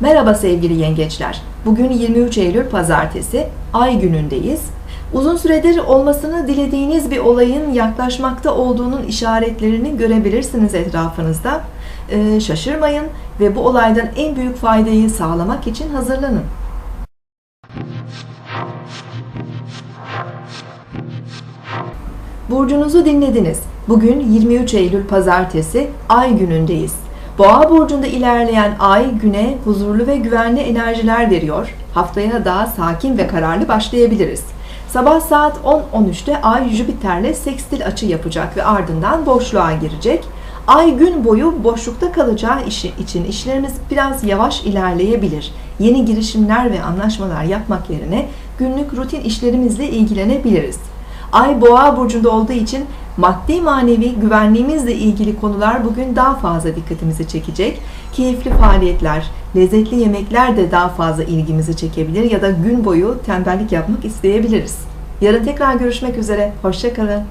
Merhaba sevgili yengeçler. Bugün 23 Eylül Pazartesi, Ay günündeyiz. Uzun süredir olmasını dilediğiniz bir olayın yaklaşmakta olduğunun işaretlerini görebilirsiniz etrafınızda. Ee, şaşırmayın ve bu olaydan en büyük faydayı sağlamak için hazırlanın. Burcunuzu dinlediniz. Bugün 23 Eylül Pazartesi, Ay günündeyiz. Boğa burcunda ilerleyen Ay güne huzurlu ve güvenli enerjiler veriyor. Haftaya daha sakin ve kararlı başlayabiliriz. Sabah saat 10.13'te Ay Jüpiter'le sekstil açı yapacak ve ardından boşluğa girecek. Ay gün boyu boşlukta kalacağı için işlerimiz biraz yavaş ilerleyebilir. Yeni girişimler ve anlaşmalar yapmak yerine günlük rutin işlerimizle ilgilenebiliriz. Ay Boğa burcunda olduğu için maddi manevi güvenliğimizle ilgili konular bugün daha fazla dikkatimizi çekecek. Keyifli faaliyetler, lezzetli yemekler de daha fazla ilgimizi çekebilir ya da gün boyu tembellik yapmak isteyebiliriz. Yarın tekrar görüşmek üzere. Hoşçakalın.